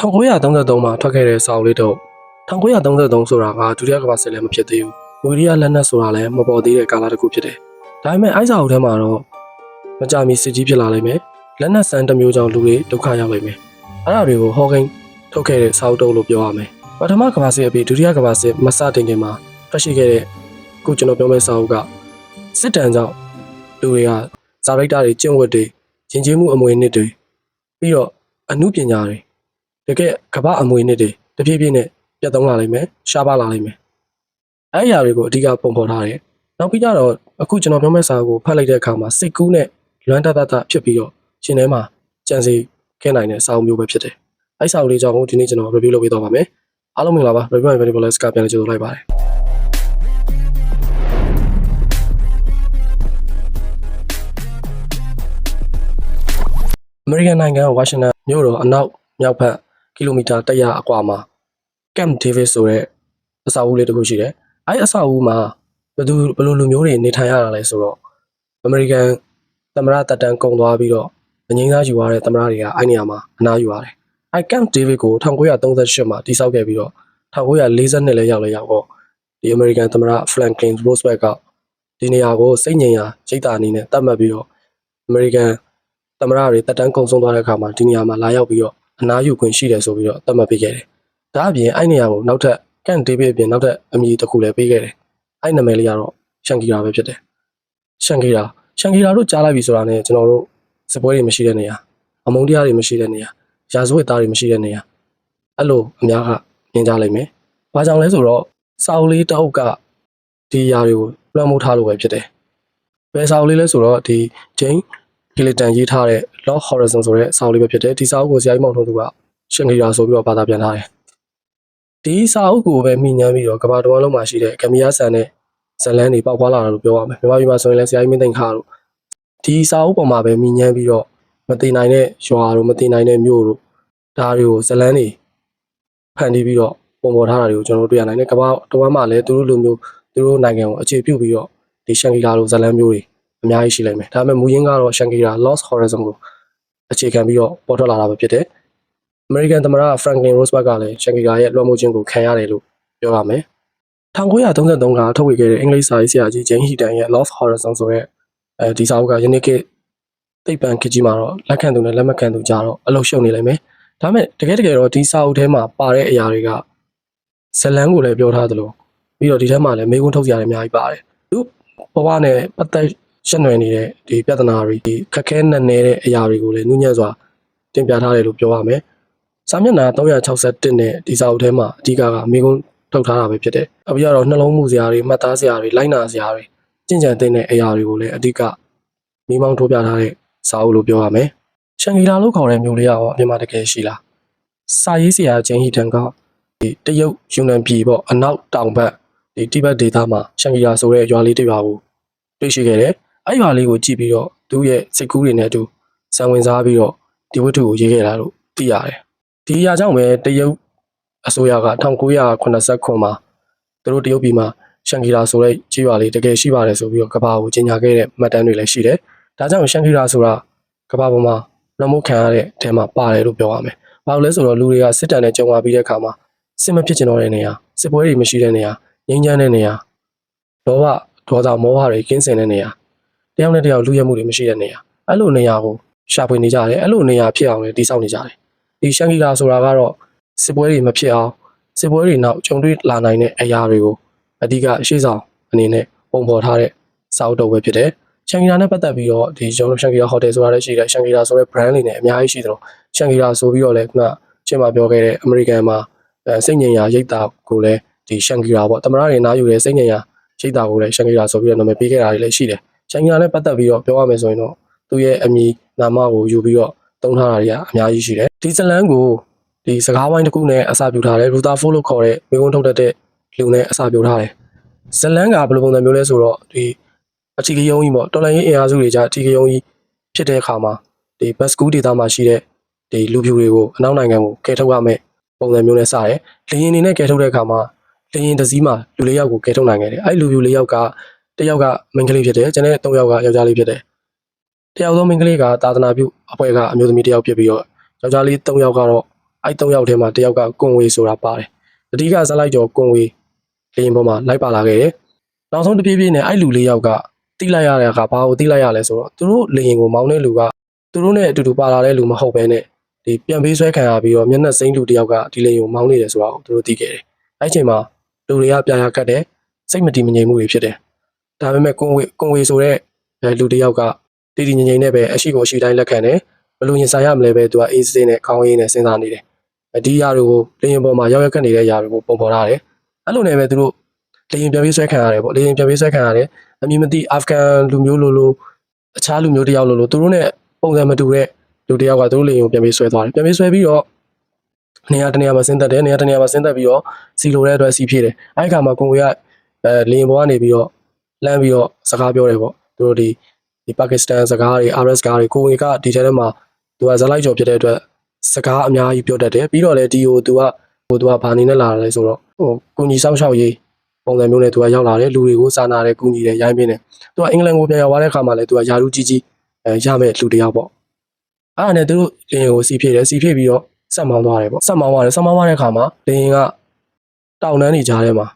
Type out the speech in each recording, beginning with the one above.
1933မှာထွက်ခဲ့တဲ့စာအုပ်လေးတော့1933ဆိုတာကဒုတိယကမ္ဘာစစ်လည်းမဖြစ်သေးဘူး။နျူကလ িয়ার လက်နက်ဆိုတာလည်းမပေါ်သေးတဲ့ကာလတစ်ခုဖြစ်တယ်။ဒါပေမဲ့အိုက်စာအုပ်ထဲမှာတော့မကြမီစစ်ကြီးဖြစ်လာလိမ့်မယ်။လက်နက်စမ်းတစ်မျိုးကြောင့်လူတွေဒုက္ခရောက်လိမ့်မယ်။အဲ့ဒါတွေကိုဟောကိန်းထုတ်ခဲ့တဲ့စာအုပ်တုပ်လို့ပြောရမယ်။ပထမကမ္ဘာစစ်အပြီးဒုတိယကမ္ဘာစစ်မစတင်ခင်မှာထွက်ရှိခဲ့တဲ့အခုကျွန်တော်ပြောမယ့်စာအုပ်ကစစ်တမ်းကြောင့်လူတွေကဇာရိတ်တာတွေကျင့်ဝတ်တွေယဉ်ကျေးမှုအမွေအနှစ်တွေပြီးတော့အမှုပညာတွေ တကယ်ကမ္ဘာအမွေနှစ်တွေတဖြည်းဖြည်းနဲ့ပြတ်သုံးလာလိမ့်မယ်ရှားပါလာလိမ့်မယ်အဲ့ဒီအရာတွေကိုအဓိကပုံဖော်ထားတယ်နောက်ပြီးကြတော့အခုကျွန်တော်ပြောမယ့်စာကိုဖတ်လိုက်တဲ့အခါမှာစိတ်ကူးနဲ့လွမ်းတတတဖြစ်ပြီးတော့ရှင်ထဲမှာကြံစီခဲ့နိုင်တဲ့စာအုပ်မျိုးပဲဖြစ်တယ်အဲ့စာအုပ်လေးကြောင့်ဒီနေ့ကျွန်တော် review လုပ်ပေးသွားပါမယ်အားလုံးမင်္ဂလာပါ review and valuable list ကပြန်လည်ကြိုဆိုလိုက်ပါတယ်အမေရိကန်နိုင်ငံဝါရှင်တန်မြို့တော်အနောက်မြောက်ဘက်ကီ လိုမီတာ100အကွာမှာ Camp David ဆိုတဲ့အဆောက်အဦလေးတစ်ခုရှိတယ်။အဲဒီအဆောက်အဦမှာဘယ်သူဘယ်လိုလူမျိုးတွေနေထိုင်ရတာလဲဆိုတော့အမေရိကန်သမ္မတတပ်တန်းကုန်သွားပြီးတော့အငိမ့်သားယူရတဲ့သမ္မတတွေကအဲဒီနေရာမှာအနားယူရတယ်။အဲဒီ Camp David ကို1938မှာတည်ဆောက်ခဲ့ပြီးတော့1940နှစ်လဲရောက်လဲရောက်တော့ဒီအမေရိကန်သမ္မတ Franklin Roosevelt ကဒီနေရာကိုစိတ်ငြိမ်ရာရိတ်တာအနေနဲ့တတ်မှတ်ပြီးတော့အမေရိကန်သမ္မတတွေတပ်တန်းကုန်ဆုံးသွားတဲ့အခါမှာဒီနေရာမှာလာရောက်ပြီးတော့ အနားယူခွင့်ရှိတယ်ဆိုပြီးတော့သတ်မှတ်ပေးခဲ့တယ်။ဒါအပြင်အဲ့နေရာကိုနောက်ထပ်ကန်ဒေးဗစ်အပြင်နောက်ထပ်အမည်တစ်ခုလည်းပေးခဲ့တယ်။အဲ့နာမည်လေးကတော့ရှန်ကီရာပဲဖြစ်တယ်။ရှန်ကီရာရှန်ကီရာတို့ကြားလိုက်ပြီဆိုတာနဲ့ကျွန်တော်တို့စပွဲတွေမရှိတဲ့နေရာအမုန်းတရားတွေမရှိတဲ့နေရာရာဇဝတ်သားတွေမရှိတဲ့နေရာအဲ့လိုအများကမြင်ကြလိမ့်မယ်။ဘာကြောင့်လဲဆိုတော့စာအုပ်လေးတစ်အုပ်ကဒီຢာတွေကိုလွှမ်းမိုးထားလို့ပဲဖြစ်တယ်။ဘယ်စာအုပ်လေးလဲဆိုတော့ဒီဂျိ န်းဂီလီတန်ရေးထားတဲ့ Lord Horizon ဆိုတဲ့စာအုပ်လေးပဲဖြစ်တယ်။ဒီစာအုပ်ကိုဆရာကြီးမောင်ထုံးသူကရှင်ဂီရာဆိုပြီးတော့ဘာသာပြန်ထားတယ်။ဒီစာအုပ်ကိုပဲမိညမ်းပြီးတော့ကမ္ဘာတော်လုံးမှာရှိတဲ့ဂမီယာဆန်နဲ့ဇလန်းတွေပေါက်ခွာလာတာလို့ပြောရမယ်။မြန်မာပြည်မှာဆိုရင်လည်းဆရာကြီးမင်းသိန်းခါတို့ဒီစာအုပ်ပေါ်မှာပဲမိညမ်းပြီးတော့မသိနိုင်တဲ့ရွာတို့မသိနိုင်တဲ့မြို့တို့ဒါတွေကိုဇလန်းတွေဖန်တီးပြီးတော့ပုံပေါ်ထားတာတွေကိုကျွန်တော်တို့တွေ့ရနိုင်တယ်။ကမ္ဘာတော်မှာလည်းသူတို့လူမျိုးသူတို့နိုင်ငံကိုအခြေပြုပြီးတော့ဒီရှန်ဂီရာလိုဇလန်းမျိုးတွေ အများကြီးရှိလိမ့်မယ်။ဒါပေမဲ့မူရင်းကတော့ရှန်ဂီရာ Lost Horizon ကိုအခြေခံပြီးတော့ပေါ်ထွက်လာတာပဲဖြစ်တယ်။ American သမ္မတ Franklin Roosevelt ကလည်းရှန်ကီရာရဲ့လွှမ်းမိုးခြင်းကိုခံရတယ်လို့ပြောရမယ်။1933ကထုတ်ဝေခဲ့တဲ့အင်္ဂလိပ်စာရေးဆရာကြီး Jane Heaton ရဲ့ Lost Horizon ဆိုတဲ့အဲဒီစာအုပ်ကယနေ့ခေတ်သိပ္ပံခေတ်ကြီးမှာတော့လက်ခံသူနဲ့လက်မခံသူကြားတော့အလုရှုံနေလိမ့်မယ်။ဒါပေမဲ့တကယ်တကယ်တော့ဒီစာအုပ်ထဲမှာပါတဲ့အရာတွေကဇလန်းကိုလည်းပြောထားသလိုပြီးတော့ဒီထဲမှာလည်းမေးခွန်းထုတ်စရာတွေအများကြီးပါတယ်။သူဘဝနဲ့ပတ်သက် ရှင်းနွယ်နေတဲ့ဒီပြဿနာတွေဒီခက်ခဲနက်နဲတဲ့အရာတွေကိုလည်းနုညံ့စွာတင်ပြထားတယ်လို့ပြောရမယ်။စာမျက်နှာ361နဲ့ဒီစာအုပ်ထဲမှာအဓိကကမေးခွန်းထုတ်ထားတာပဲဖြစ်တယ်။အပြီးတော့နှလုံးမှုစရာတွေမှတ်သားစရာတွေလိုက်နာစရာတွေကြင်ကြံတဲ့အရာတွေကိုလည်းအဓိကမိမောင်းထိုးပြထားတဲ့စာအုပ်လို့ပြောရမယ်။ရှန်ဂီလာလို့ခေါ်တဲ့မျိုးလေးရောအပြင်မှာတကယ်ရှိလား။စာရေးဆရာဂျင်းဟီတန်ကဒီတရုတ်ယူနန်ပြည်ပေါ့အနောက်တောင်ဘက်ဒီတိဘက်ဒေသမှာရှန်ဂီလာဆိုတဲ့ရွာလေးတစ်ရွာကိုတွေ့ရှိခဲ့တယ်။ အဲ့ရွာလေးကိုကြည့်ပြီးတော့သူ့ရဲ့စိတ်ကူးတွေနဲ့အတူစံဝင်စားပြီးတော့ဒီဝတ္ထုကိုရေးခဲ့တာလို့သိရတယ်။ဒီအရာကြောင့်ပဲတရုတ်အစိုးရက1989မှာသူတို့တရုတ်ပြည်မှာရှန်ဂီလာဆိုတဲ့ကြေးရွာလေးတကယ်ရှိပါတယ်ဆိုပြီးတော့ကဘာကိုကြီးညာခဲ့တဲ့မှတ်တမ်းတွေလည်းရှိတယ်။ဒါကြောင့်ရှန်ဂီလာဆိုတာကဘာပေါ်မှာလွန်မှုခံရတဲ့အထဲမှာပါတယ်လို့ပြောရမယ်။ဘာလို့လဲဆိုတော့လူတွေကစစ်တမ်းနဲ့ကြုံလာပြီးတဲ့အခါမှာစစ်မဖြစ်ချင်တော့တဲ့နေရာစစ်ပွဲတွေမရှိတဲ့နေရာငြိမ်းချမ်းတဲ့နေရာလောဘဒေါသမောဟတွေကင်းစင်တဲ့နေရာတ ယောက်နဲ့တယောက်လူရဲမှုတွေမရှိတဲ့နေရာအဲ့လိုနေရာကိုရှာဖွေနေကြတယ်အဲ့လိုနေရာဖြစ်အောင်လည်းတည်ဆောက်နေကြတယ်ဒီရှန်ဂီလာဆိုတာကတော့စစ်ပွဲတွေမဖြစ်အောင်စစ်ပွဲတွေနောက်ကြုံတွေ့လာနိုင်တဲ့အရာတွေကိုအဓိကရှေ့ဆောင်အနေနဲ့ပုံဖော်ထားတဲ့စာအုပ်တော်ပဲဖြစ်တယ်ရှန်ဂီလာနဲ့ပတ်သက်ပြီးတော့ဒီကျွန်တော်ရှန်ဂီလာဟိုတယ်ဆိုတာလည်းရှိတယ်ရှန်ဂီလာဆိုတဲ့ brand လေးနဲ့အများကြီးရှိတယ်လို့ရှန်ဂီလာဆိုပြီးတော့လည်းခုနချင်းမှာပြောခဲ့တဲ့အမေရိကန်မှာစိတ်ငြိမ်ရာရိတ်တာကိုလည်းဒီရှန်ဂီလာပေါ့တမရတွေနားယူတဲ့စိတ်ငြိမ်ရာရိတ်တာကိုလည်းရှန်ဂီလာဆိုပြီးတော့နာမည်ပေးခဲ့တာတွေလည်းရှိတယ် ရှန်ဂီလာနဲ့ပတ်သက်ပြီးတော့ပြောရမယ်ဆိုရင်တော့သူ့ရဲ့အမည်နာမကိုယူပြီးတော့သုံးထားတာတွေကအများကြီးရှိတယ်ဒီဇလန်ကိုဒီစကားဝိုင်းတစ်ခုနဲ့အစာပြူထားတယ်ရူတာဖိုးလို့ခေါ်တဲ့မိကုန်းထုတ်တတ်တဲ့လူနဲ့အစာပြူထားတယ်ဇလန်ကဘယ်လိုပုံစံမျိုးလဲဆိုတော့ဒီအထီကယုံကြီးပေါ့တော်လိုင်းရေးအင်အားစုတွေကြအထီကယုံကြီးဖြစ်တဲ့အခါမှာဒီဘတ်စကူးဒေတာမှာရှိတဲ့ဒီလူပြူတွေကိုအနောက်နိုင်ငံကိုကယ်ထုတ်ရမယ်ပုံစံမျိုးနဲ့စတယ်လေရင်နေနဲ့ကယ်ထုတ်တဲ့အခါမှာလေရင်တစ်စီးမှာလူလေးယောက်ကိုကယ်ထုတ်နိုင်ခဲ့တယ်အဲ့လူပြူလေးယောက်က တစ်ယောက်ကမိန်းကလေးဖြစ်တယ်ကျန်တဲ့သုံးယောက်ကယောက်ျားလေးဖြစ်တယ်တယောက်သောမိန်းကလေးကသာသနာပြုအဖွဲ့ကအမျိုးသမီးတစ်ယောက်ဖြစ်ပြီးတော့ယောက်ျားလေး၃ယောက်ကတော့အဲ့၃ယောက်ထဲမှာတစ်ယောက်ကကွန်ဝေဆိုတာပါတယ်အဓိကဇက်လိုက်ကျော်ကွန်ဝေလေရင်ပေါ်မှာလိုက်ပါလာခဲ့တယ်နောက်ဆုံးတစ်ပြေးပြေးနဲ့အဲ့လူလေးယောက်ကတိလိုက်ရတဲ့အခါဘာကိုတိလိုက်ရလဲဆိုတော့သူတို့လေရင်ကိုမောင်းတဲ့လူကသူတို့နဲ့အတူတူပါလာတဲ့လူမဟုတ်ဘဲနဲ့ဒီပြန်ပေးဆွဲခံရပြီးတော့မျက်နှာစိမ့်လူတစ်ယောက်ကဒီလေရင်ကိုမောင်းနေတယ်ဆိုတာကိုသူတို့သိခဲ့တယ်အဲ့အချိန်မှာလူတွေကပြာရကတ်တယ်စိတ်မတည်မငြိမ်မှုတွေဖြစ်တယ် ဒါပေမဲ့ကွန်ဝေကွန်ဝေဆိုတဲ့အဲလူတစ်ယောက်ကတည်တည်ငြိမ်ငြိမ်နဲ့ပဲအရှိကိုအရှိတိုင်းလက်ခံတယ်ဘယ်လိုရင်ဆိုင်ရမလဲပဲသူကအေးစစ်နဲ့ခေါင်းရင်းနဲ့စဉ်းစားနေတယ်အဒီຢာတွေကိုလေရင်ပေါ်မှာရောက်ရက်ခတ်နေတဲ့ຢာတွေကိုပုံပေါ်ထားတယ်အဲ့လိုနဲ့ပဲသူတို့လေရင်ပြန်ပြီးဆွဲခံရတယ်ပေါ့လေရင်ပြန်ပြီးဆွဲခံရတယ်အမည်မသိအာဖဂန်လူမျိုးလိုလိုအခြားလူမျိုးတစ်ယောက်လိုလိုသူတို့နဲ့ပုံစံမတူတဲ့လူတစ်ယောက်ကသူတို့လေရင်ကိုပြန်ပြီးဆွဲသွားတယ်ပြန်ပြီးဆွဲပြီးတော့နေရာတနေရာမှာဆင်းသက်တယ်နေရာတနေရာမှာဆင်းသက်ပြီးတော့စီလိုတဲ့အတွက်စီဖြည့်တယ်အဲ့ဒီခါမှာကိုဝေကအဲလေရင်ပေါ်ကနေပြီးတော့ လမ်းပြီးတော့စကားပြောတယ်ပေါ့သူတို့ဒီဒီပါကစ္စတန်စကားတွေ RS ကားတွေကိုဝေကဒီထဲထဲမှာသူကဇလိုက်ကျော်ဖြစ်တဲ့အတွက်စကားအများကြီးပြောတတ်တယ်ပြီးတော့လေဒီကိုသူကဟိုသူကဘာနေနဲ့လာတယ်ဆိုတော့ဟိုကုညီဆောင်ရှောက်ရေးပုံစံမျိုးနဲ့သူကရောက်လာတယ်လူတွေကိုစာနာတယ်ကုညီတယ်ရိုင်းပင်းတယ်သူကအင်္ဂလန်ကိုပြန်ရောက်သွားတဲ့အခါမှာလည်းသူကယာရုကြီးကြီးအဲရမဲ့လူတစ်ယောက်ပေါ့အဲ့ဒါနဲ့သူတို့လင်ကိုစီဖြည့်တယ်စီဖြည့်ပြီးတော့ဆက်မောင်းသွားတယ်ပေါ့ဆက်မောင်းသွားတယ်ဆက်မောင်းသွားတဲ့အခါမှာလင်ကတောင်တန်းနေကြားထဲမှာ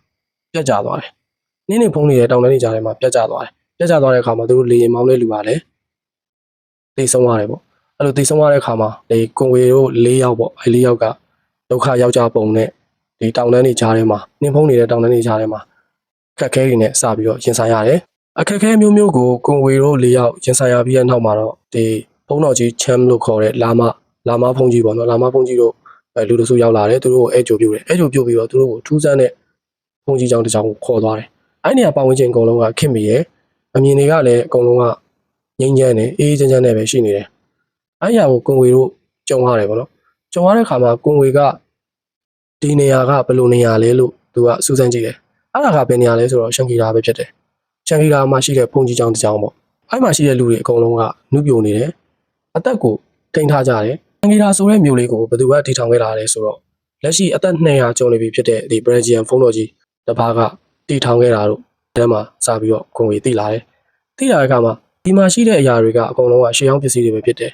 ပြတ်ကျသွားတယ် နင်းနေဖုံးနေတဲ့တောင်တန်းနေကြားထဲမှာပြတ်ကျသွားတယ်ပြတ်ကျသွားတဲ့အခါမှာသူတို့လေရင်မောင်းတဲ့လူကလည်းသိဆုံးသွားတယ်ပေါ့အဲ့လိုသိဆုံးသွားတဲ့အခါမှာဒီကွန်ဝေတို့၄ယောက်ပေါ့အဲ၄ယောက်ကဒုက္ခရောက်ကြပုံနဲ့ဒီတောင်တန်းနေကြားထဲမှာနင်းဖုံးနေတဲ့တောင်တန်းနေကြားထဲမှာခက်ခဲတွေနဲ့စပြီးတော့ရင်ဆိုင်ရတယ်အခက်အခဲမျိုးမျိုးကိုကွန်ဝေတို့၄ယောက်ရင်ဆိုင်ရပြီးတဲ့နောက်မှာတော့ဒီဖုံးတော်ကြီးချမ်လို့ခေါ်တဲ့လာမလာမဖုံးကြီးပေါ့နော်လာမဖုံးကြီးတို့အဲလူတို့စုရောက်လာတယ်သူတို့ကိုအဲကြိုပြုတ်တယ်အဲကြိုပြုတ်ပြီးတော့သူတို့ကိုထူးဆန်းတဲ့ဖုံးကြီးကြောင်တစ်ကြောင်ကိုခေါ်သွားတယ် အဲ့နေရာပတ်ဝန်းကျင်အကုန်လုံးကခင်မီရဲ့အမြင်တွေကလည်းအကုန်လုံးကငြိမ်းချမ်းတယ်အေးအေးချမ်းချမ်းနဲ့ပဲရှိနေတယ်အဲ့ရကိုကွန်ဝေတို့ကြုံရတယ်ပေါ့နော်ကြုံရတဲ့ခါမှာကွန်ဝေကဒီနေရာကဘယ်လိုနေရာလဲလို့သူကစူးစမ်းကြည့်တယ်အဲ့ဒါကဘယ်နေရာလဲဆိုတော့ရှန်ကီလာပဲဖြစ်တယ်ရှန်ကီလာမှာရှိတဲ့ဖုန်ကြီးကြောင်တစ်ကြောင်ပေါ့အဲ့မှာရှိတဲ့လူတွေအကုန်လုံးကနုပြိုနေတယ်အသက်ကိုထိန်းထားကြတယ်ရှန်ကီလာဆိုတဲ့မြို့လေးကိုဘယ်သူကတည်ထောင်ခဲ့တာလဲဆိုတော့လက်ရှိအသက်200ကျော်နေပြီဖြစ်တဲ့ဒီဘရဂျီယန်ဖုန်းတော်ကြီးတစ်ပါးက တည်ထောင်ခဲ့တာတို့အဲမှာစပြီးတော့ကွန်ဝေတည်လာတယ်တည်လာတဲ့အခါမှာဒီမှာရှိတဲ့အရာတွေကအကုန်လုံးကရှေးဟောင်းပစ္စည်းတွေပဲဖြစ်တယ်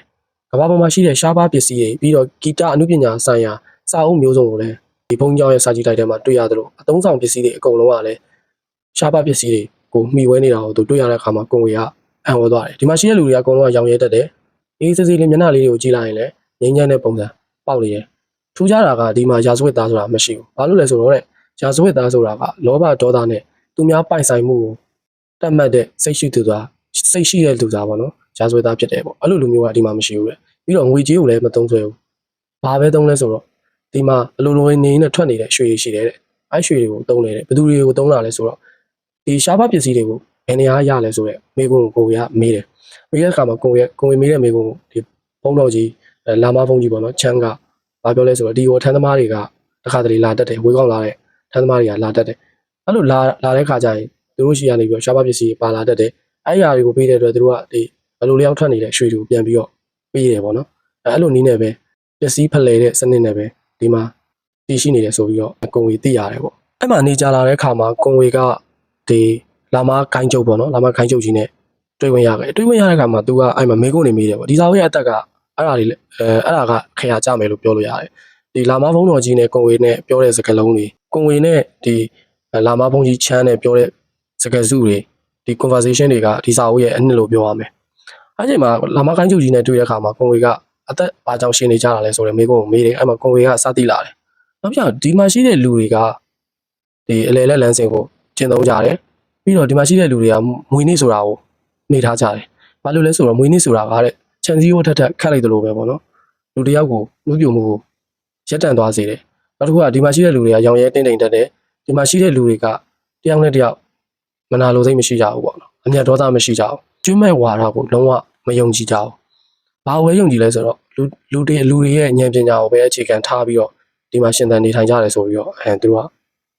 ကမ္ဘာပေါ်မှာရှိတဲ့ရှားပါးပစ္စည်းတွေပြီးတော့ဂီတအမှုပညာဆိုင်ရာစာအုပ်မျိုးစုံကိုလည်းဒီဘုံကျောင်းရဲ့စာကြည့်တိုက်ထဲမှာတွေ့ရသလိုအသုံးဆောင်ပစ္စည်းတွေအကုန်လုံးကလည်းရှားပါးပစ္စည်းတွေကိုမှီဝဲနေတာကိုသူတွေ့ရတဲ့အခါမှာကိုယ်ကအံ့ဩသွားတယ်ဒီမှာရှိတဲ့လူတွေကအကုန်လုံးကရောင်ရဲတတ်တယ်အေးစစ်စစ်လေးမျက်နှာလေးတွေကိုကြည့်လိုက်ရင်လည်းငြိမ်းချမ်းတဲ့ပုံစံပေါက်နေတယ်ထူးခြားတာကဒီမှာရာဇဝတ်သားဆိုတာမရှိဘူးဘာလို့လဲဆိုတော့တဲ့ ရာဇဝတ်သားဆိုတာကလောဘဒေါသနဲ့သူများပိုင်ဆိုင်မှုကိုတတ်မှတ်တဲ့စိတ်ရှိသူသားစိတ်ရှိတဲ့လူသားပေါ့နော်ရာဇဝတ်သားဖြစ်တယ်ပေါ့အဲ့လိုလူမျိုးကဒီမှာမရှိဘူးတဲ့ပြီးတော့ငွေကြေးကိုလည်းမသုံးဆွဲဘူးဘာပဲသုံးလဲဆိုတော့ဒီမှာအလိုလိုနေနဲ့ထွက်နေတဲ့ရွှေတွေရှိတယ်တဲ့အဲ့ရွှေတွေကိုသုံးနေတယ်ဘယ်သူတွေကိုသုံးတာလဲဆိုတော့ဒီရှားပါပစ္စည်းတွေကိုဘယ်နေရာရလဲဆိုတော့မိကုန်းကိုကိုရမေးတယ်မေးတဲ့အခါမှာကိုရကိုမေးတဲ့မိကုန်းဒီဖုန်းတော်ကြီးလာမဖုန်းကြီးပေါ့နော်ချမ်းကဘာပြောလဲဆိုတော့ဒီဟိုထန်းသမားတွေကတခါတလေလာတက်တယ်ဝေးကောင်းလာတဲ့ ထန်းသမားတွေကလာတက်တယ်အဲ့လိုလာလာတဲ့ခါကျရင်သူတို့ရှိရနေပြီးတော့ရှားပါပစ္စည်းပါလာတက်တယ်အဲ့ຢာတွေကိုပေးတဲ့အတွက်သူတို့ကဒီဘယ်လိုလျောက်ထွက်နေတဲ့ရွှေတွေကိုပြန်ပြီးတော့ပေးတယ်ပေါ့နော်အဲ့လိုနည်းနဲ့ပဲပစ္စည်းဖလှယ်တဲ့စနစ်နဲ့ပဲဒီမှာတည်ရှိနေတယ်ဆိုပြီးတော့ကုံဝေသိရတယ်ပေါ့အဲ့မှာနေကြလာတဲ့ခါမှာကုံဝေကဒီလာမခိုင်းချုပ်ပေါ့နော်လာမခိုင်းချုပ်ကြီးနဲ့တွေ့ဝင်ရခဲ့တွေ့ဝင်ရတဲ့ခါမှာသူကအဲ့မှာမေကုန်းနေမိတယ်ပေါ့ဒီစာဝေးရဲ့အသက်ကအဲ့ဒါလေးအဲအဲ့ဒါကခရကြမယ်လို့ပြောလို့ရတယ်ဒီလာမဖုံးတော်ကြီးနဲ့ကုံဝေနဲ့ပြောတဲ့စကားလုံးတွေ ကုံဝေနဲ့ဒီလာမဖုံးကြီးချမ်းနဲ့ပြောတဲ့စကားစုတွေဒီ conversation တွေကဒီစာအုပ်ရဲ့အနှစ်လို့ပြောရမယ်။အဲ့ချိန်မှာလာမကိုင်းကျူကြီးနဲ့တွေ့တဲ့အခါမှာကွန်ဝေကအသက်ဘာကြောင့်ရှင်နေကြတာလဲဆိုတော့မိကုန်းကိုမေးတယ်အဲ့မှာကွန်ဝေကစသိလာတယ်။နောက်ပြဒီမှာရှိတဲ့လူတွေကဒီအလဲလက်လန်းစင်ကိုကျင့်သုံးကြတယ်။ပြီးတော့ဒီမှာရှိတဲ့လူတွေကမွေနေ့ဆိုတာကိုနေထားကြတယ်။ဘာလို့လဲဆိုတော့မွေနေ့ဆိုတာကတဲ့ချန်စီကိုထက်ထက်ခတ်လိုက်တယ်လို့ပဲပေါ့နော်။လူတစ်ယောက်ကိုလူပြိုမှုကိုရက်တန်သွားစေတယ်။ နောက်တစ်ခုကဒီမှာရှိတဲ့လူတွေကရောင်ရဲတင်းတိမ်တက်တယ်။ဒီမှာရှိတဲ့လူတွေကတယောက်နဲ့တယောက်မနာလိုစိတ်မရှိကြဘူးပေါ့နော်အမျက်ဒေါသမရှိကြဘူးကျွမ်းမဲ့ဝါဒကိုလုံးဝမယုံကြည်ကြဘူးဘာဝဲယုံကြည်လဲဆိုတော့လူလူတွေလူတွေရဲ့ဉာဏ်ပညာကိုပဲအခြေခံထားပြီးတော့ဒီမှာရှင်သန်နေထိုင်ကြတယ်ဆိုပြီးတော့အဲသူတို့က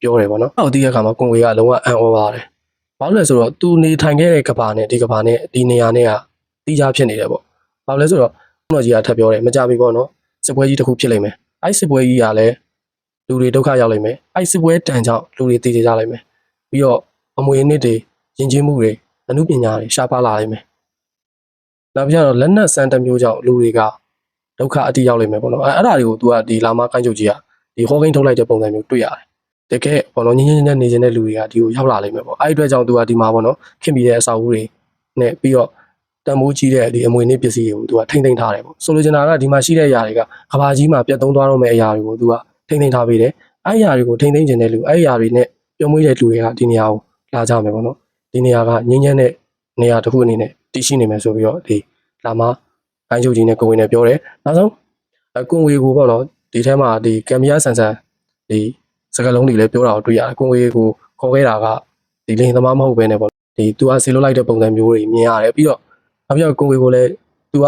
ပြောတယ်ပေါ့နော်အောက်တီးရဲ့ခါမှာကွန်ဝေကလုံးဝအံ့ဩပါတယ်ဘာလို့လဲဆိုတော့သူနေထိုင်ခဲ့တဲ့ကဘာနဲ့ဒီကဘာနဲ့ဒီနေရာနဲ့ကတီးခြားဖြစ်နေတယ်ပေါ့ဘာလို့လဲဆိုတော့ဘုန်းတော်ကြီးကထပ်ပြောတယ်မကြပြီပေါ့နော်စစ်ပွဲကြီးတစ်ခုဖြစ်လိမ့်မယ်အဲ့စစ်ပွဲကြီးကလည်း လူတွေဒုက္ခရောက်လိမ့်မယ်အဲ့စစ်ပွဲတန်ကြောင့်လူတွေတည်ကြလိမ့်မယ်ပြီးတော့အမွေနှစ်တွေယဉ်ကျေးမှုတွေအမှုပညာတွေရှားပါလာနိုင်မယ်။နောက်ပြီးတော့လက်နက်စမ်းတစ်မျိုးကြောင့်လူတွေက ဒုက္ခအတိရောက်လိမ့်မယ်ပေါ့နော်အဲအဲ့ဒါတွေကို तू ကဒီလာမကိုင်းချုပ်ကြီးကဒီဟောကိန်းထုတ်လိုက်တဲ့ပုံစံမျိုးတွေ့ရတယ်တကယ်ပေါ့နော်ညင်းညင်းညင်းနေနေတဲ့လူတွေကဒီကိုရောက်လာလိမ့်မယ်ပေါ့အဲ့ဒီအတွက်ကြောင့် तू ကဒီမှာပေါ့နော်ခင်ပြီးတဲ့အစာအုပ်တွေနဲ့ပြီးတော့တန်မိုးကြီးတဲ့ဒီအမွေနေ့ပစ္စည်းတွေကို तू ကထိမ့်သိမ်းထားတယ်ပေါ့ဆိုလိုချင်တာကဒီမှာရှိတဲ့အရာတွေကကဘာကြီးမှာပြတ်သုံးသွားတော့မယ့်အရာတွေကို तू က ထိမ့်သိမ်းထားပေးတယ်အဲ့အရာတွေကိုထိမ့်သိမ်းခြင်းတဲ့လူအဲ့အရာတွေနဲ့ပြုံးမွေးတဲ့လူတွေကဒီနေရာကိုလာကြမယ်ပေါ့နော်ဒီနေရာကငင်းညင်းတဲ့နေရာတစ်ခုအနေနဲ့တည်ရှိနေမယ်ဆိုပြီးတော့ဒီလာမကိုင်းချုပ်ကြီးနဲ့ကိုဝင်နဲ့ပြောတယ်နောက်ဆုံးအကွန်ဝေကိုပေါ့နော်ဒီထဲမှာဒီကမ်မီယာဆန်ဆန်ဒီစကလုံးတွေလည်းပြောတာကိုတွေ့ရတယ်ကွန်ဝေကိုခေါ်ခဲ့တာကဒီလင်းသမားမဟုတ်ဘဲနဲ့ပေါ့ဒီသူကဆေးလွတ်လိုက်တဲ့ပုံစံမျိုးတွေမြင်ရတယ်ပြီးတော့နောက်ပြီးတော့ကွန်ဝေကိုလည်းသူက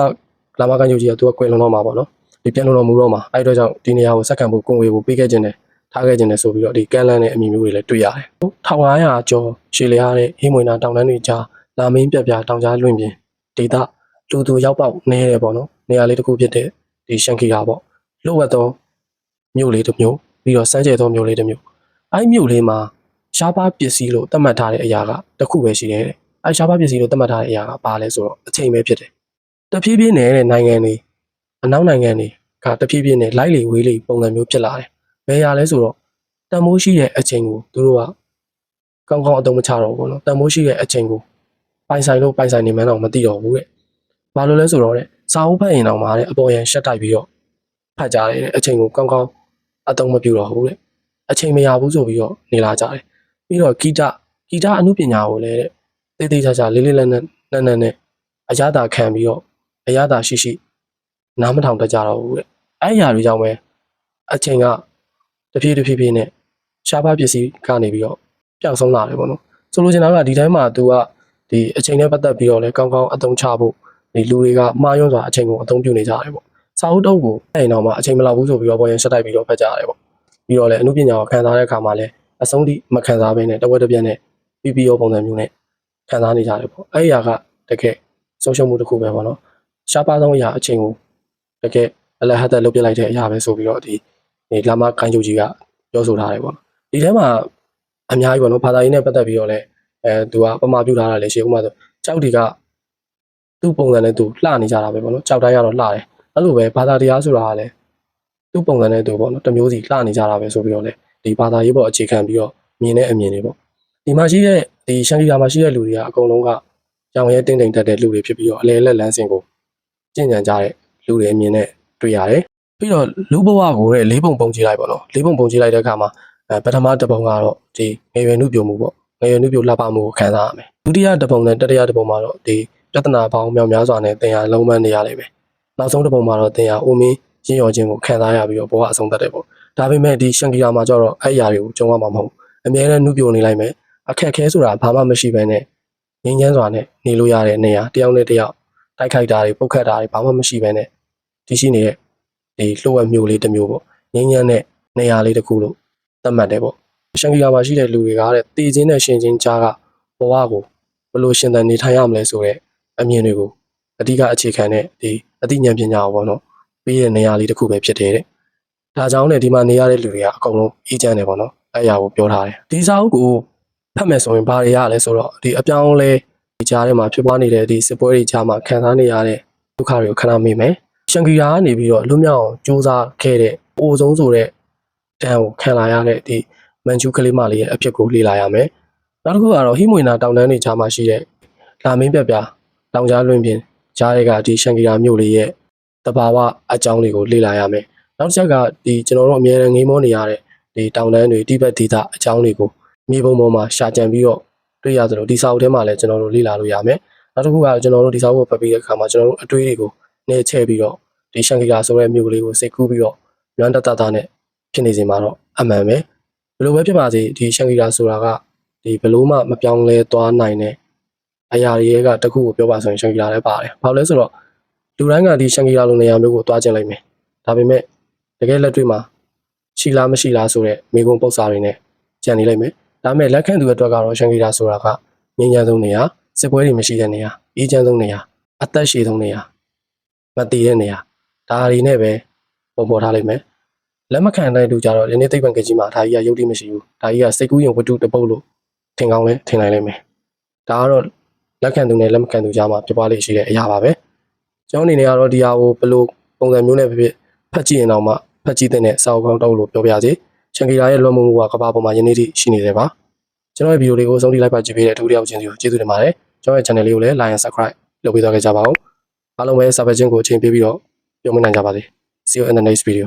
လာမကိုင်းချုပ်ကြီးကသူကကွယ်လွန်တော့မှာပေါ့နော် ဒီပြန်လွန်တော်မူတော့မှာအဲ့အတွက်ကြောင့်ဒီနေရာကိုစက္ကန့်ဖို့ကွန်ဝေကိုပေးခဲ့ခြင်းတယ်ထားခဲ့ခြင်းတယ်ဆိုပြီးတော့ဒီကန်လန်နဲ့အမည်မျိုးတွေလည်းတွေ့ရတယ်1500ကျော်ရှည်လျားတဲ့ဟင်းမွေနာတောင်တန်းတွေကြားလာမင်းပြပြတောင်ကြားလွင့်ပြင်ဒေတာလူသူရောက်ပေါက်နေရတယ်ပေါ့နော်နေရာလေးတစ်ခုဖြစ်တဲ့ဒီရှန်ကီယာပေါ့လိုဝတ်တော့မြို့လေးတစ်မြို့ပြီးတော့စမ်းကျဲသောမြို့လေးတစ်မြို့အဲ့မြို့လေးမှာရှားပါပစ္စည်းလို့သတ်မှတ်ထားတဲ့အရာကတစ်ခုပဲရှိတယ်တဲ့အဲ့ရှားပါပစ္စည်းလို့သတ်မှတ်ထားတဲ့အရာကဘာလဲဆိုတော့အချိန်ပဲဖြစ်တယ်တဖြည်းဖြည်းနဲ့တဲ့နိုင်ငံတွေ အနောက်နိုင်ငံတွေကတဖြည်းဖြည်းနဲ့လိုက်လေဝေးလေပုံစံမျိုးဖြစ်လာတယ်ဘယ်ရလဲဆိုတော့တန်မိုးရှိတဲ့အချိန်ကိုသူတို့ကကောင်းကောင်းအသုံးမချတော့ဘူးပေါ့နော်တန်မိုးရှိတဲ့အချိန်ကိုပိုင်ဆိုင်လို့ပိုင်ဆိုင်နေမှန်းတော့မသိတော့ဘူးတဲ့ဘာလို့လဲဆိုတော့တဲ့စာအုပ်ဖတ်ရင်တော့မှာတဲ့အပေါ်ရန်ရှက်တိုက်ပြီးတော့ဖတ်ကြတယ်တဲ့အချိန်ကိုကောင်းကောင်းအသုံးမပြုတော့ဘူးတဲ့အချိန်မရဘူးဆိုပြီးတော့နေလာကြတယ်ပြီးတော့ဂီတဂီတအမှုပညာကိုလည်းတဲ့တေးသေးချာချာလေးလေးလက်လက်နက်နက်နဲ့အရသာခံပြီးတော့အရသာရှိရှိ နားမထောင်တတ်ကြတော့ဘူးတဲ့အဲ့အရာတွေကြောင့်ပဲအချိန်ကတဖြည်းတဖြည်းဖြည်းနဲ့ရှားပါပစ္စည်းကနေပြီးတော့ပျောက်ဆုံးလာတယ်ပေါ့နော်ဆိုလိုချင်တာကဒီတိုင်းမှာ तू ကဒီအချိန်နဲ့ပတ်သက်ပြီးတော့လည်းကောင်းကောင်းအသုံးချဖို့ဒီလူတွေကမှားယွင်းစွာအချိန်ကိုအသုံးပြုနေကြတယ်ပေါ့စာအုပ်တုပ်ကိုအဲ့တော့မှအချိန်မလောက်ဘူးဆိုပြီးတော့ပေါ်ရင်ရှက်တိုက်ပြီးတော့ဖတ်ကြရတယ်ပေါ့ပြီးတော့လည်းအမှုပညာကိုခံစားတဲ့အခါမှာလည်းအဆုံးထိမခံစားဘဲနဲ့တဝက်တစ်ပြက်နဲ့ PPO ပုံစံမျိုးနဲ့ခံစားနေကြတယ်ပေါ့အဲ့ဒီအရာကတကယ်ဆုံးရှုံးမှုတစ်ခုပဲပေါ့နော်ရှားပါဆုံးအရာအချိန်ကို တကယ်အလဟတ်သက်လုပ်ပြလိုက်တဲ့အရာပဲဆိုပြီးတော့ဒီဒီလာမကိုင်းချုပ်ကြီးကပြောဆိုထားတယ်ပေါ့ဒီထဲမှာအများကြီးပေါ့နော်ဘာသာရေးနဲ့ပတ်သက်ပြီးတော့လည်းအဲသူကပမာပြုထားတာလည်းရှိဥပမာဆိုကြောက်တွေကသူ့ပုံစံနဲ့သူလှနေကြတာပဲပေါ့နော်ကြောက်တိုင်းကတော့လှတယ်အဲ့လိုပဲဘာသာတရားဆိုတာကလည်းသူ့ပုံစံနဲ့သူပေါ့နော်တစ်မျိုးစီလှနေကြတာပဲဆိုပြီးတော့လေဒီဘာသာရေးပေါ်အခြေခံပြီးတော့မြင်တဲ့အမြင်တွေပေါ့ဒီမှာရှိတဲ့ဒီရှန်ကီယာမှာရှိတဲ့လူတွေကအကုန်လုံးကရောင်ရဲတင်းတိမ်တက်တဲ့လူတွေဖြစ်ပြီးတော့အလဲလက်လန်းစင်ကိုကျင့်ကြံကြတဲ့ လူတွေအမြင်နဲ့တွေ့ရတယ်ပြီးတော့လူဘဝကိုတဲ့လေးပုံပုံကြည့်လိုက်ပေါ့နော်လေးပုံပုံကြည့်လိုက်တဲ့အခါမှာအဲပထမတစ်ပုံကတော့ဒီငယ်ရွယ်နှုတ်ပြမှုပေါ့ငယ်ရွယ်နှုတ်ပြလှပမှုကိုခံစားရမယ်ဒုတိယတစ်ပုံနဲ့တတိယတစ်ပုံမှာတော့ဒီပြဿနာပေါင်းမြောက်များစွာနဲ့တင်ရလုံးမနေရလိမ့်မယ်နောက်ဆုံးတစ်ပုံမှာတော့တင်ရအိုမင်းရင်းရော်ခြင်းကိုခံစားရပြီးတော့ဘဝအဆုံးသတ်တယ်ပေါ့ဒါပေမဲ့ဒီရှန်ကီယာမှာကျတော့အဲ့အရာတွေကိုကြုံရမှာမဟုတ်ဘူးအများနဲ့နှုတ်ပြနေလိုက်မယ်အခက်ခဲဆိုတာဘာမှမရှိဘဲနဲ့ငင်းချမ်းစွာနဲ့နေလို့ရတဲ့နေရာတယောက်နဲ့တယောက် တိုက်ခိုက်တာတွေပုတ်ခတ်တာတွေဘာမှမရှိဘဲနဲ့ဒီရှိနေတဲ့ဒီလှုပ်ဝက်မျိုးလေးတစ်မျိုးပေါ့ငင်းချမ်းတဲ့နေရာလေးတစ်ခုလို့သတ်မှတ်တယ်ပေါ့ရှန်ကီယာမှာရှိတဲ့လူတွေကတဲ့တည်ခြင်းနဲ့ရှင်ခြင်းကြားကဘဝကိုဘယ်လိုရှင်သန်နေထိုင်ရမလဲဆိုတဲ့အမြင်တွေကိုအဓိကအခြေခံတဲ့ဒီအသိဉာဏ်ပညာကိုပေါ့နော်ပြီးတဲ့နေရာလေးတစ်ခုပဲဖြစ်တယ်တဲ့ဒါကြောင့်လည်းဒီမှာနေရတဲ့လူတွေကအကုန်လုံးအေးချမ်းတယ်ပေါ့နော်အဲ့အရာကိုပြောထားတယ်ဒီစာအုပ်ကိုဖတ်မယ်ဆိုရင်ဘာတွေရလဲဆိုတော့ဒီအပြောင်းလဲဒီ ကြားထဲမှာဖြစ်ပွားနေတဲ့ဒီစစ်ပွဲတွေကြားမှာခံစားနေရတဲ့ဒုက္ခတွေကိုခဏမေ့မယ်ရှန်ကီယာကနေပြီးတော့လွတ်မြောက်အောင်စူးစမ်းခဲ့တဲ့အိုဆုံးဆိုတဲ့တန်ကိုခံလာရတဲ့ဒီမန်ချူကလေးမလေးရဲ့အဖြစ်ကိုလေ့လာရမယ်နောက်တစ်ခုကတော့ဟိမွေနာတောင်တန်းတွေကြားမှာရှိတဲ့လာမင်းပြပြတောင်ကြားလွင်ပြင်ကြားတွေကဒီရှန်ကီယာမြို့လေးရဲ့တဘာဝအကြောင်းတွေကိုလေ့လာရမယ်နောက်တစ်ချက်ကဒီကျွန်တော်တို့အများနဲ့ငိမ့်မောနေရတဲ့ဒီတောင်တန်းတွေတိဘက်ဒေသအကြောင်းတွေကိုမြေပုံပေါ်မှာရှာကြံပြီးတော့ တွေ့ရသလိုဒီစာအုပ်ထဲမှာလည်းကျွန်တော်တို့လေ့လာလို့ရမယ်နောက်တစ်ခုကကျွန်တော်တို့ဒီစာအုပ်ကိုဖတ်ပြီးတဲ့အခါမှာကျွန်တော်တို့အတွေးတွေကိုနေချဲ့ပြီးတော့ဒီရှန်ကီယာဆိုတဲ့မြို့ကလေးကိုစိတ်ကူးပြီးတော့လွမ်းတတတနဲ့ဖြစ်နေစီမှာတော့အမှန်ပဲဘယ်လိုပဲဖြစ်ပါစေဒီရှန်ကီယာဆိုတာကဒီဘယ်လို့မှမပြောင်းလဲသွားနိုင်တဲ့အရာတွေကတခုကိုပြောပါဆိုရင်ရှန်ကီယာလည်းပါတယ်ဘာလို့လဲဆိုတော့လူတိုင်းကဒီရှန်ကီယာလိုနေရာမျိုးကိုတွားကျင်လိုက်မယ်ဒါပေမဲ့တကယ်လက်တွေ့မှာရှိလားမရှိလားဆိုတဲ့မိကုံပု္ပ္ပစာတွေနဲ့ကြံနေလိုက်မယ် ဒါပေမဲ့လက်ခံသူအတွက်ကတော့ရှန်ကီယာဆိုတာကငြိမ်းချမ်းဆုံးနေရာစစ်ပွဲတွေမရှိတဲ့နေရာအေးချမ်းဆုံးနေရာအသက်ရှည်ဆုံးနေရာမတည်တဲ့နေရာဒါတွေနဲ့ပဲပုံပေါ်ထားလိုက်မယ်လက်မခံတဲ့လူကြတော့ဒီနေ့သိပ္ပံကကြီးမှာဒါကြီးကယုတ်တိမရှိဘူးဒါကြီးကစိတ်ကူးရင်ဝတ္ထုတစ်ပုတ်လို့ထင်ကောင်းလဲထင်နိုင်လိမ့်မယ်ဒါကတော့လက်ခံသူနဲ့လက်မခံသူကြားမှာဖြစ်ပွားလိမ့်ရှိတဲ့အရာပါပဲကျွန်တော်အနေနဲ့ကတော့ဒီဟာကိုဘယ်လိုပုံစံမျိုးနဲ့ဖြစ်ဖြစ်ဖတ်ကြည့်ရင်တော့မှဖတ်ကြည့်တဲ့စာအုပ်ကောင်းတော့လို့ပြောပြစီ ချန်ကီလာရဲ့လွှမ်းမိုးမှုကကမ္ဘာပေါ်မှာယနေ့ထိရှိနေတယ်ပါကျွန်တော်ရဲ့ဗီဒီယိုလေးကိုဆုံးထိလိုက်ပါကြည့်ပေးတဲ့ဒုတိယချင်းစီကိုကျေးဇူးတင်ပါတယ်ကျွန်တော်ရဲ့ channel လေးကိုလည်း like and subscribe လုပ်ပေးသွားကြပါဦးအားလုံးပဲ subscribe ချင်းကိုအချိန်ပေးပြီးတော့ပြောမနိုင်ကြပါစေ see you in the next video